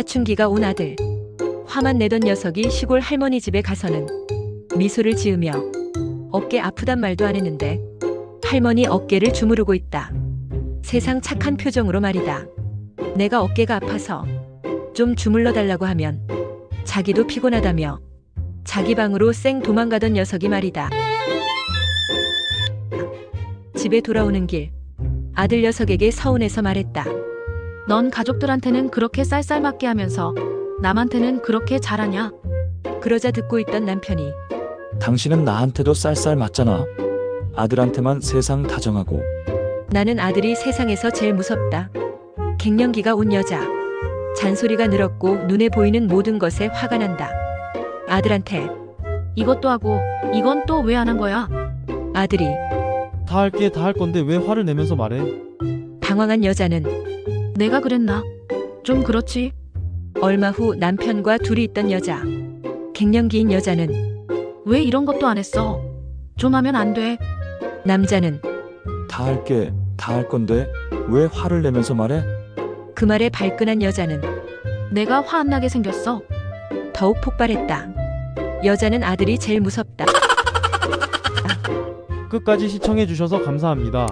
사춘기가 온 아들. 화만 내던 녀석이 시골 할머니 집에 가서는 미소를 지으며 어깨 아프단 말도 안 했는데 할머니 어깨를 주무르고 있다. 세상 착한 표정으로 말이다. 내가 어깨가 아파서 좀 주물러 달라고 하면 자기도 피곤하다며 자기 방으로 쌩 도망가던 녀석이 말이다. 집에 돌아오는 길 아들 녀석에게 서운해서 말했다. 넌 가족들한테는 그렇게 쌀쌀맞게 하면서 남한테는 그렇게 잘하냐? 그러자 듣고 있던 남편이 당신은 나한테도 쌀쌀 맞잖아. 아들한테만 세상 다정하고 나는 아들이 세상에서 제일 무섭다. 갱년기가 온 여자. 잔소리가 늘었고 눈에 보이는 모든 것에 화가 난다. 아들한테 이것도 하고 이건 또 왜 안 한 거야? 아들이 다 할게 다 할 건데 왜 화를 내면서 말해? 당황한 여자는 내가 그랬나? 좀 그렇지. 얼마 후 남편과 둘이 있던 여자. 갱년기인 여자는 왜 이런 것도 안 했어? 좀 하면 안 돼. 남자는 다 할게 다 할 건데 왜 화를 내면서 말해? 그 말에 발끈한 여자는 내가 화 안 나게 생겼어. 더욱 폭발했다. 여자는 아들이 제일 무섭다. 끝까지 시청해 주셔서 감사합니다.